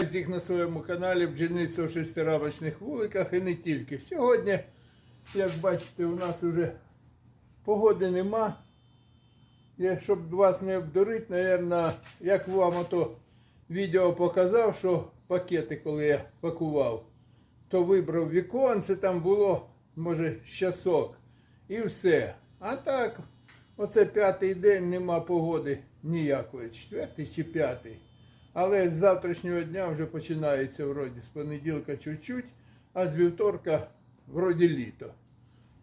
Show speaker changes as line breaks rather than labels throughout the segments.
Вітаю всіх на своєму каналі бджільництво в шестирамочних вуликах і не тільки. Сьогодні, як бачите, у нас вже погоди нема. Я, щоб вас не обдурити, мабуть, як вам ото відео показав, що пакети, коли я пакував, то вибрав віконце, там було, може, щасок. І все. А так, оце п'ятий день нема погоди ніякої. Четвертий чи п'ятий. Але з завтрашнього дня вже починається вроді з понеділка чуть-чуть, а з вівторка вроді літо.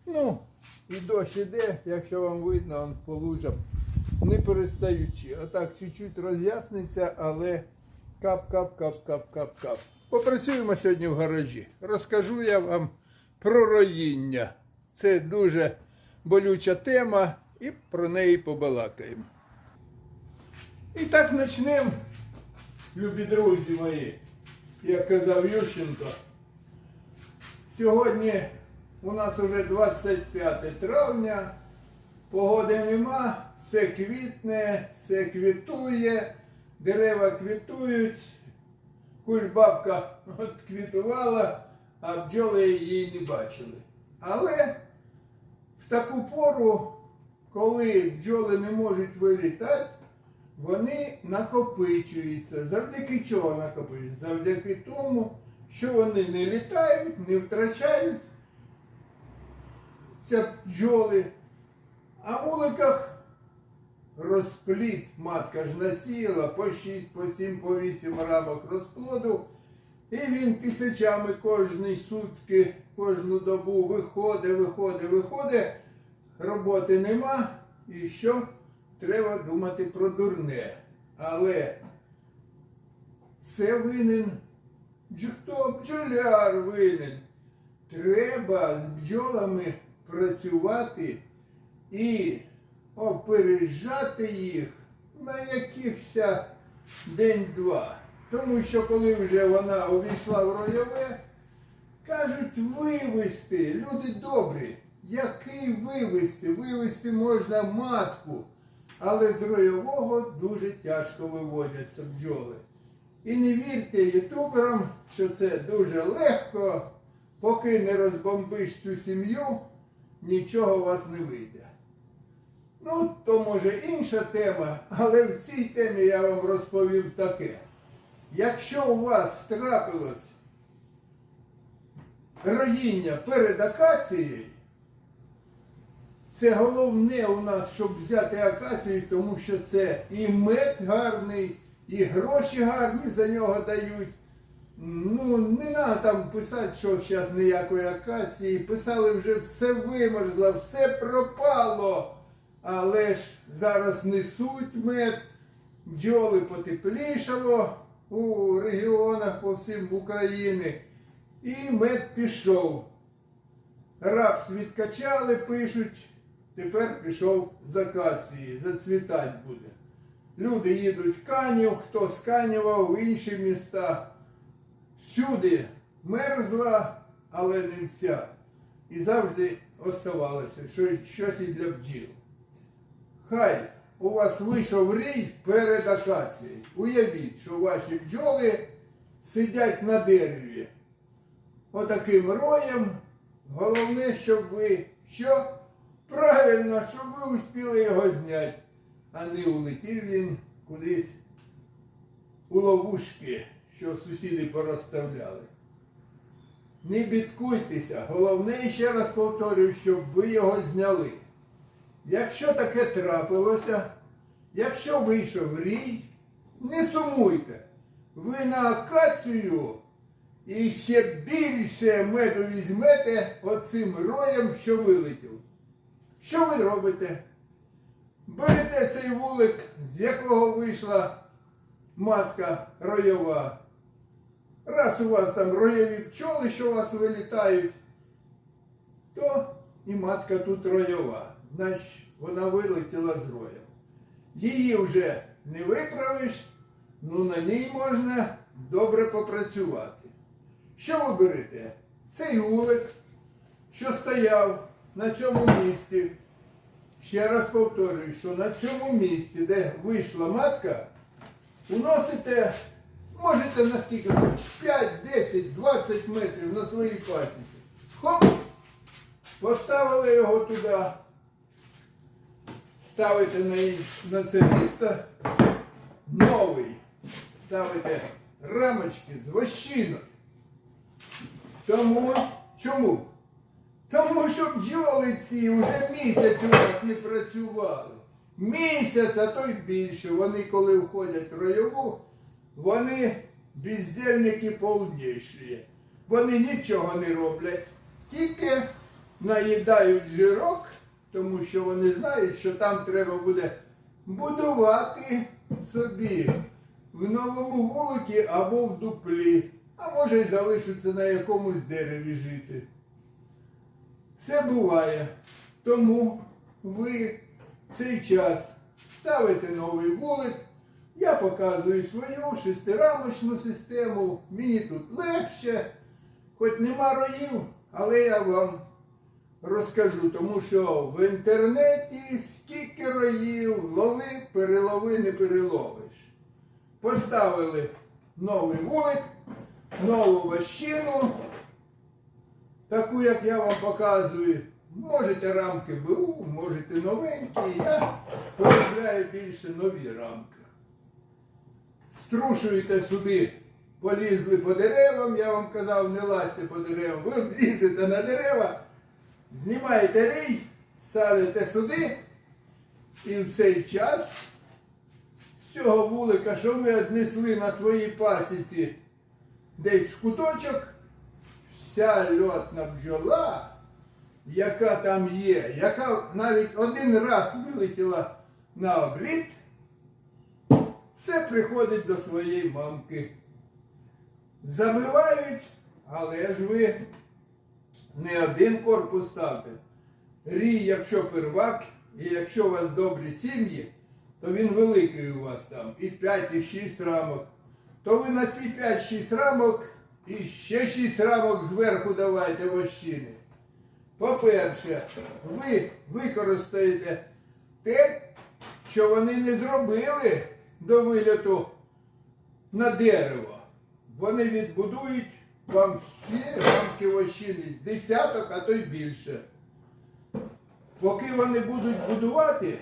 Ну, і дощ іде, якщо вам видно, он по лужам не перестаючи. Отак чуть-чуть роз'ясниться, але кап-кап-кап-кап-кап-кап. Попрацюємо сьогодні в гаражі. Розкажу я вам про роїння. Це дуже болюча тема і про неї побалакаємо. І так почнемо, любі друзі мої, як казав Ющенко. Сьогодні у нас вже 25 травня, погоди нема, все квітне, все квітує, дерева квітують, кульбабка от квітувала, а бджоли її не бачили. Але в таку пору, коли бджоли не можуть вилітати, вони накопичуються. Завдяки чого накопичуються? Завдяки тому, що вони не літають, не втрачають ці бджоли. А в вуликах розплід матка ж насіяла по 6, по 7, по 8 рамок розплоду. І він тисячами кожні сутки, кожну добу виходить, виходить, виходить. Роботи нема. І що? Треба думати про дурне. Але це винен. Хто бджоляр винен? Треба з бджолами працювати і опереджати їх на якихось день-два. Тому що коли вже вона увійшла в ройове, кажуть вивести, люди добрі. Який вивести? Вивести можна матку, але з ройового дуже тяжко виводяться бджоли. І не вірте ютуберам, що це дуже легко, поки не розбомбиш цю сім'ю, нічого у вас не вийде. Ну, то може інша тема, але в цій темі я вам розповім таке. Якщо у вас трапилось роїння перед акацією, це головне у нас, щоб взяти акацію, тому що це і мед гарний, і гроші гарні за нього дають. Ну, не треба там писати, що зараз ніякої акації. Писали вже все вимерзло, все пропало. Але ж зараз несуть мед, бджоли потеплішало у регіонах по всім України. І мед пішов. Рапс відкачали, пишуть, тепер пішов з акації, зацвітать буде. Люди їдуть в Канів, хто з Канєва в інші міста. Всюди мерзла, але не вся. І завжди оставалося що, щось і для бджіл. Хай у вас вийшов рій перед акацією. Уявіть, що ваші бджоли сидять на дереві. Отаким роєм. Головне, щоб ви що? Правильно, щоб ви успіли його зняти, а не улетів він кудись у ловушки, що сусіди порозставляли. Не бідкуйтеся, головне, ще раз повторюю, щоб ви його зняли. Якщо таке трапилося, якщо вийшов рій, не сумуйте. Ви на акацію і ще більше меду візьмете оцим роєм, що вилетів. Що ви робите? Берете цей вулик, з якого вийшла матка ройова. Раз у вас там роєві пчоли, що у вас вилітають, то і матка тут ройова. Значить, вона вилетіла з роєм. Її вже не виправиш, ну на ній можна добре попрацювати. Що ви берете? Цей вулик, що стояв на цьому місці. Ще раз повторюю, що на цьому місці, де вийшла матка, уносите Можете на скільки? 5, 10, 20 метрів на своїй пасіці. Хоп! Поставили його туди. Ставите на, на це місто новий. Ставите рамочки з вощиною. Тому чому? Тому що бджоли ці вже місяць у вас не працювали. Місяць, а то й більше. Вони коли входять в ройову, вони бездельники повніші. Вони нічого не роблять, тільки наїдають жирок, тому що вони знають, що там треба буде будувати собі в новому вуликі або в дуплі, а може й залишиться на якомусь дереві жити. Це буває. Тому ви в цей час ставите новий вулик. Я показую свою шестирамочну систему. Мені тут легше, хоч нема роїв, але я вам розкажу, тому що в інтернеті скільки роїв, лови, перелови, не переловиш. Поставили новий вулик, нову вощину, таку, як я вам показую. Можете рамки БУ, можете новенькі. Я полюбляю більше нові рамки. Струшуєте сюди, полізли по деревам, я вам казав, не лазьте по деревам, ви лізете на дерева, знімаєте рій, садите сюди, і в цей час з цього вулика, що ви віднесли на своїй пасіці десь в куточок, вся льотна бджола, яка там є, яка навіть один раз вилетіла на обліт, все приходить до своєї мамки. Забивають, але ж ви не один корпус ставте. Рій, якщо первак, і якщо у вас добрі сім'ї, то він великий у вас там, і 5, і 6 рамок. То ви на ці 5-6 рамок і ще 6 рамок зверху давайте вощини. По-перше, ви використаєте те, що вони не зробили до вильоту на дерево. Вони відбудують вам всі рамки вощини з десяток, а то й більше. Поки вони будуть будувати,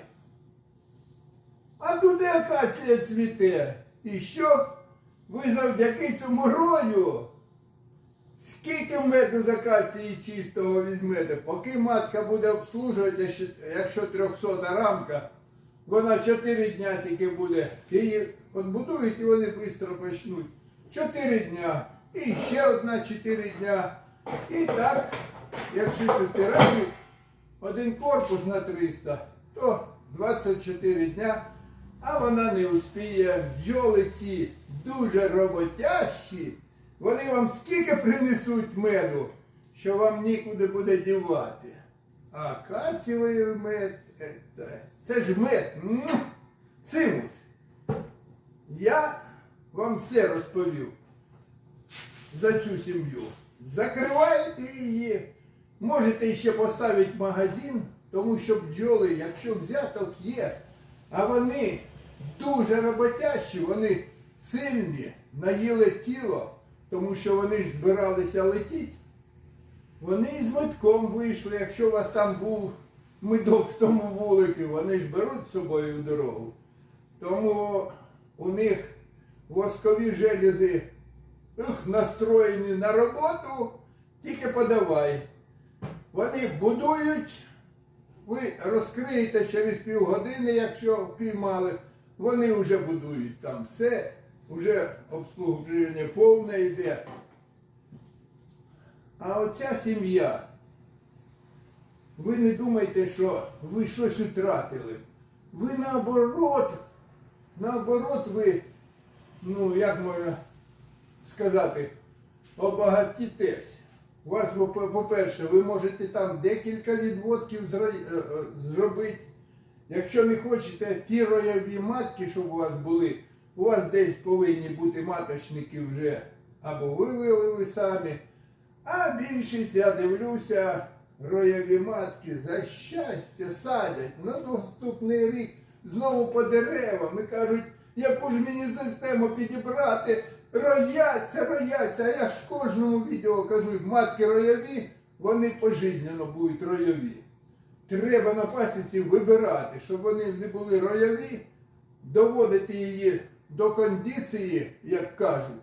а тут і акація цвіте. І що? Ви завдяки цьому рою Скільки меду з акації чистого візьмете? Поки матка буде обслужувати, якщо 300 рамка, вона 4 дня тільки буде. Її відбудують і вони швидко почнуть. 4 дня. І ще одна 4 дня. І так, якщо шестирамник, один корпус на 300, то 24 дня. А вона не успіє. Бджоли ці дуже роботящі. Вони вам скільки принесуть меду, що вам нікуди буде дівати. А кацівий мед, е, це, ж мед. Цимус. Я вам все розповів за цю сім'ю. Закриваєте її, можете ще поставити магазин, тому що бджоли, якщо взяток є, а вони дуже роботящі, вони сильні, наїли тіло, тому що вони ж збиралися летіти. Вони із метком вийшли, якщо у вас там був медок в тому вулику, вони ж беруть з собою дорогу. Тому у них воскові желези ух, настроєні на роботу, тільки подавай. Вони будують, ви розкриєте через півгодини, якщо впіймали, вони вже будують там все, вже обслуговування повне йде. А оця сім'я, ви не думайте, що ви щось втратили. Ви наоборот, наоборот, ви, ну як можна сказати, обагатітесь. У вас, по- по-перше, ви можете там декілька відводків е, е, зробити. Якщо не хочете ті роєві матки, щоб у вас були, у вас десь повинні бути маточники вже або вивели ви самі. А більшість, я дивлюся, роєві матки за щастя садять на наступний рік знову по деревам і кажуть, яку ж мені систему підібрати, рояться, рояться. А я ж кожному відео кажу, матки рояві, вони пожизненно будуть рояві. Треба на пасіці вибирати, щоб вони не були рояві, доводити її до кондиції, як кажуть.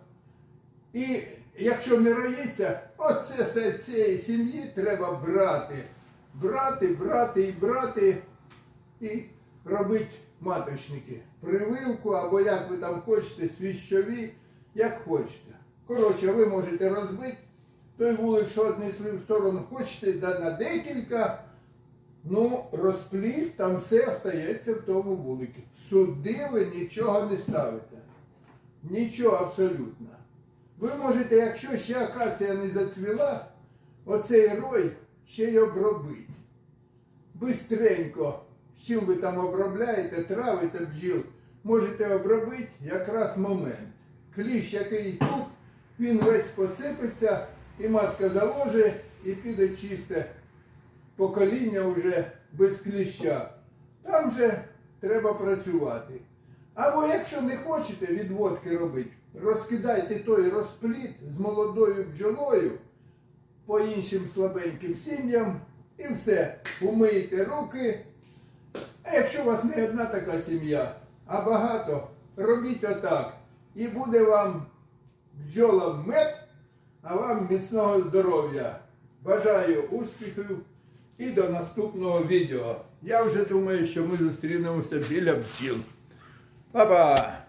І якщо не роїться, оце цієї сім'ї треба брати. Брати, брати і брати і робити маточники. Прививку або як ви там хочете, свіщові, як хочете. Коротше, ви можете розбити той вулик, що однесли в сторону, хочете да на декілька. Ну, розпліт, там все остається в тому вулику. Сюди ви нічого не ставите. Нічого абсолютно. Ви можете, якщо ще акація не зацвіла, оцей рой ще й обробити. Бистренько, чим ви там обробляєте, травите бджіл, можете обробити якраз момент. Кліщ, який тут, він весь посипеться, і матка заложить, і піде чисте покоління вже без кліща. Там вже треба працювати. Або якщо не хочете відводки робити, розкидайте той розпліт з молодою бджолою по іншим слабеньким сім'ям і все. Умийте руки. А якщо у вас не одна така сім'я, а багато, робіть отак. І буде вам бджолам мед, а вам міцного здоров'я. Бажаю успіхів і до наступного відео. Я вже думаю, що ми зустрінемося біля бджіл. Па-па!